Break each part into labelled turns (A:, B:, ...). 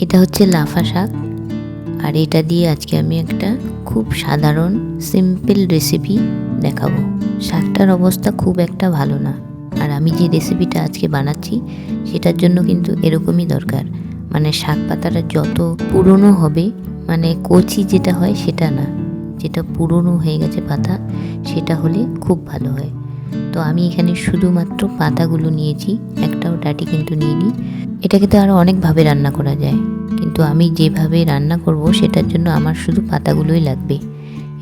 A: এটা হচ্ছে লাফা শাক। আর এটা দিয়ে আজকে আমি একটা খুব সাধারণ সিম্পল রেসিপি দেখাবো। শাকটার অবস্থা খুব একটা ভালো না। আর আমি যে রেসিপিটা আজকে বানাচ্ছি, সেটার জন্য কিন্তু এরকমই দরকার। মানে শাক পাতাটা যত পুরনো হবে মানে কচি যেটা হয় সেটা না। যেটা পুরনো হয়ে গেছে পাতা, সেটা হলে খুব ভালো হয়। তো আমি এখানে শুধুমাত্র পাতাগুলো নিয়েছি। একটাও ডাটি কিন্তু নিয়ে নিই। এটাকে তো আরও অনেকভাবে রান্না করা যায়। কিন্তু আমি যেভাবে রান্না করব সেটার জন্য আমার শুধু পাতাগুলোই লাগবে।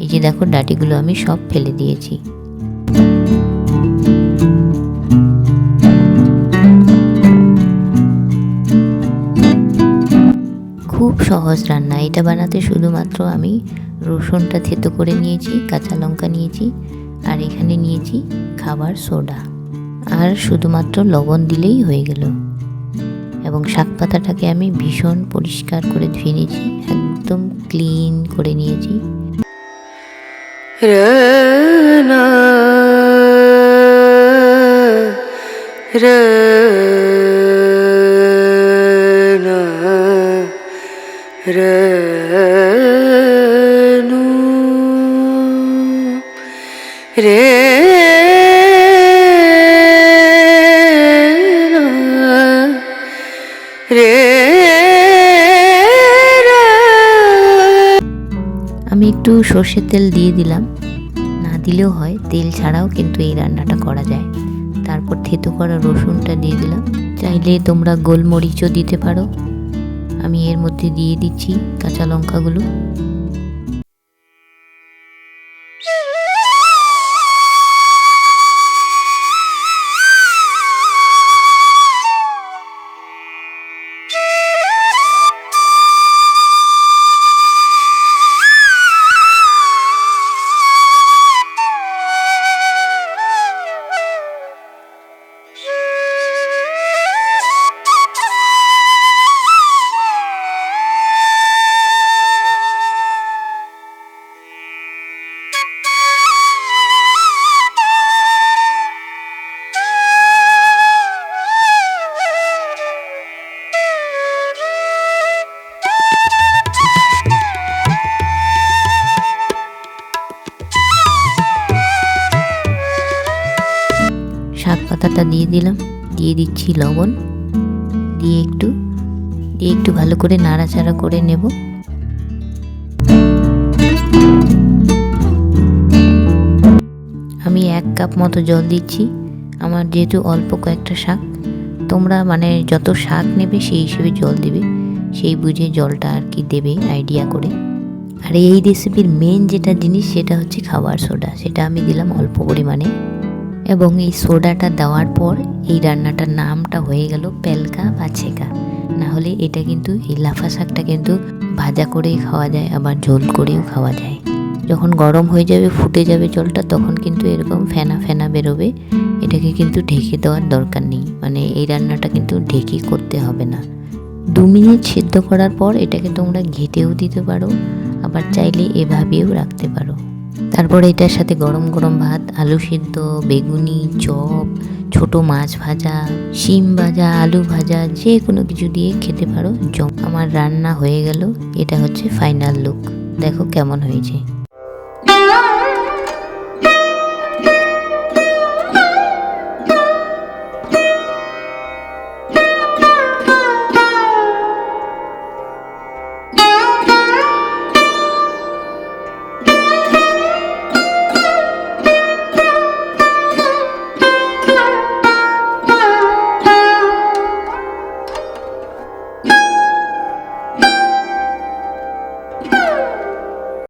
A: এই যে দেখো ডাটিগুলো আমি সব ফেলে দিয়েছি। খুব সহজ রান্না। এটা বানাতে শুধুমাত্র আমি রসুনটা থেতো করে নিয়েছি, কাঁচা লঙ্কা নিয়েছি, আর এখানে নিয়েছি খাবার সোডা। আর শুধুমাত্র লবণ দিলেই হয়ে গেল। এবং শাক পাতাটাকে আমি ভীষণ পরিষ্কার করে ধুয়ে নিয়েছি, একদম ক্লিন করে নিয়েছি।
B: Rana
A: আমি একটু সর্ষের তেল দিয়ে দিলাম। না দিলেও হয়, তেল ছাড়াও কিন্তু এই রান্নাটা করা যায়। তারপর থেতো করা রসুনটা দিয়ে দিলাম। চাইলে তোমরা গোলমরিচও দিতে পারো। আমি এর মধ্যে দিয়ে দিচ্ছি কাঁচা লঙ্কাগুলো। পাতাটা দিয়ে দিলাম। দিয়ে দিচ্ছি লবণ। দিয়ে একটু দিয়ে একটু ভালো করে নাড়াচাড়া করে নেব। আমি এক কাপ মতো জল দিচ্ছি। আমার যেহেতু অল্প কয়েকটা শাক, তোমরা মানে যত শাক নেবে সেই হিসেবে জল দেবে। সেই বুঝে জলটা আর কি দেবে আইডিয়া করে। আর এই রেসিপির মেন যেটা জিনিস সেটা হচ্ছে খাবার সোডা সেটা আমি দিলাম অল্প পরিমাণে। এবং এই সোডাটা দেওয়ার পর এই রান্নাটার নামটা হয়ে গেল পেলকা বা ছেকা। না হলে এটা কিন্তু এই লাফা শাকটা কিন্তু ভাজা করেই খাওয়া যায়, আবার ঝোল করেও খাওয়া যায়। যখন গরম হয়ে যাবে, ফুটে যাবে জলটা, তখন কিন্তু এরকম ফেনা ফেনা বেরোবে। এটাকে কিন্তু ঢেকে দেওয়ার দরকার নেই। মানে এই রান্নাটা কিন্তু ঢেকে করতে হবে না। দু মিনিট সিদ্ধ করার পর এটাকে তোমরা ঘেটেও দিতে পারো, আবার চাইলে এভাবেও রাখতে পারো। তারপরে এটার সাথে গরম গরম ভাত, আলু সিদ্ধ, বেগুনি, চপ, ছোট মাছ ভাজা, শিম ভাজা, আলু ভাজা, যে কোনো কিছু দিয়ে খেতে পারো। জম আমার রান্না হয়ে গেল। এটা হচ্ছে ফাইনাল লুক দেখো কেমন হয়েছে।